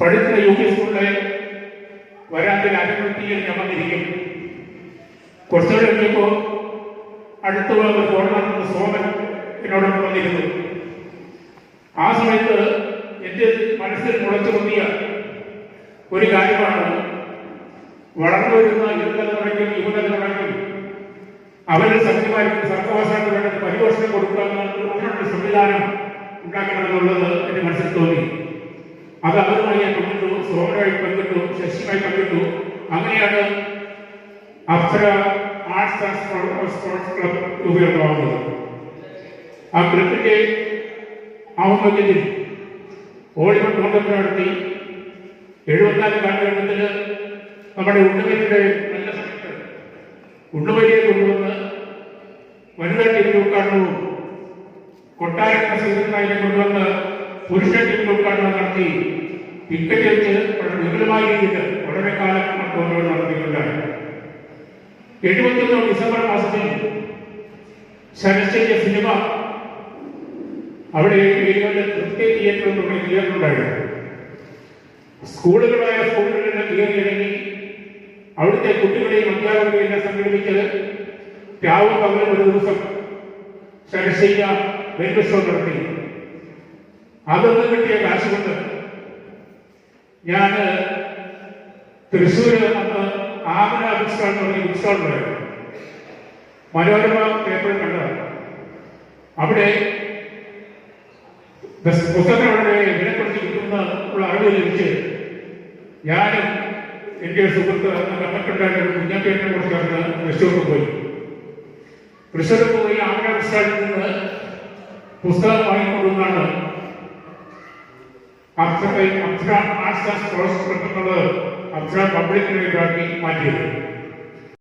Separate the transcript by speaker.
Speaker 1: പഠിക്കുന്ന U P സ്കൂളിലെ വരാത്തിൽ അരമണിക്കൂർ ഞാൻ വന്നിരിക്കും കുറച്ചുകൂടെ എത്തിയപ്പോൾ അടുത്തുള്ള ഒരു ഗവൺമെന്റ് സോമൻ എന്നോടൊപ്പം വന്നിരുന്നു. ആ സമയത്ത് എന്റെ മനസ്സിൽ മുളച്ചു കൊത്തിയ ഒരു കാര്യമാണ്. വളർന്നു വരുന്ന യുവതലമുറയ്ക്കും യുവതലമുറയ്ക്കും അവരുടെ സത്യമായിരിക്കും വേണ്ടി പരിപോഷണം കൊടുക്കുക എന്നുള്ള സംവിധാനം ഉണ്ടാക്കണമെന്നുള്ളത് അത് അവരുമായി ഞാൻ പങ്കിട്ടു സോമനുമായി പങ്കിട്ടു ശശിയുമായി പങ്കിട്ടു. അങ്ങനെയാണ് Apsara arts and sports club രൂപീകരണമാകുന്നത് ആ ക്ലബിന്റെ ആഭിമുഖ്യത്തിൽ ഓളിമൺ ടൂർണമെന്റ് നടത്തി. എഴുപത്തിനാല് കാലഘട്ടത്തിൽ നമ്മുടെ ഉണ്ണുമലിയുടെ നല്ല സമയത്ത് ഉണ്ണുമലിയെ കൊണ്ടുവന്ന് വനിതാ ടീമിന്റെ ഉദ്ഘാടനവും കൊട്ടാരക്കര സീതനായിനെ കൊണ്ടുവന്ന് പുരുഷ ടീമിന്റെ ഉദ്ഘാടനം നടത്തി ക്രിക്കറ്റ് വെച്ച് വിപുലമായ രീതിയിൽ വളരെ കാലം ടൂർണമെന്റ് നടത്തിയിട്ടുണ്ടായി എഴുപത്തൊന്ന് ഡിസംബർ മാസത്തിൽ ശരശ്ചര്യ സിനിമ അവിടെ ഏരിയകളിൽ തൃപ്തി തിയേറ്റർ ഉണ്ടായിരുന്നു. സ്കൂളുകളായ സ്കൂളുകളിലെ കയറി ഇറങ്ങി അവിടുത്തെ കുട്ടികളെയും അധ്യാപകരെയും എല്ലാം സംഘടിപ്പിച്ച് രാവും പകലും ഒരു ദിവസം ശരശയ്യ വെൽവിഷോ നടത്തി. അതൊന്നും കിട്ടിയ കാശ് കൊണ്ട് ഞാൻ തൃശ്ശൂര് അന്ന് ആമന ബുക്സ്റ്റാൾ പറഞ്ഞ ബുക്ക് സ്റ്റാൾ മനോരമ പേപ്പർ കണ്ടതാണ്. അവിടെ പുസ്തകങ്ങളുടെ വിലക്കുറച്ച് കിട്ടുന്ന ഉള്ള അറിവ് ലഭിച്ച് ഞാനും എന്റെ സുഹൃത്ത് അന്ന് കമ്മറ്റുണ്ടായിരുന്ന ഒരു കുഞ്ഞാപ്പേരിനെ കുറിച്ച് അന്ന് തൃശ്ശൂർക്ക് പോയി. തൃശ്ശൂർക്ക് പോയി ആമന ബുക്സ്റ്റാളിൽ നിന്ന് പുസ്തകം വാങ്ങിക്കൊണ്ടുവന്നാണ് Apsara Apsara arts and sports club എന്നുള്ളത് അപ്സര പബ്ലിക് ലൈബ്രറി മാറ്റിയത്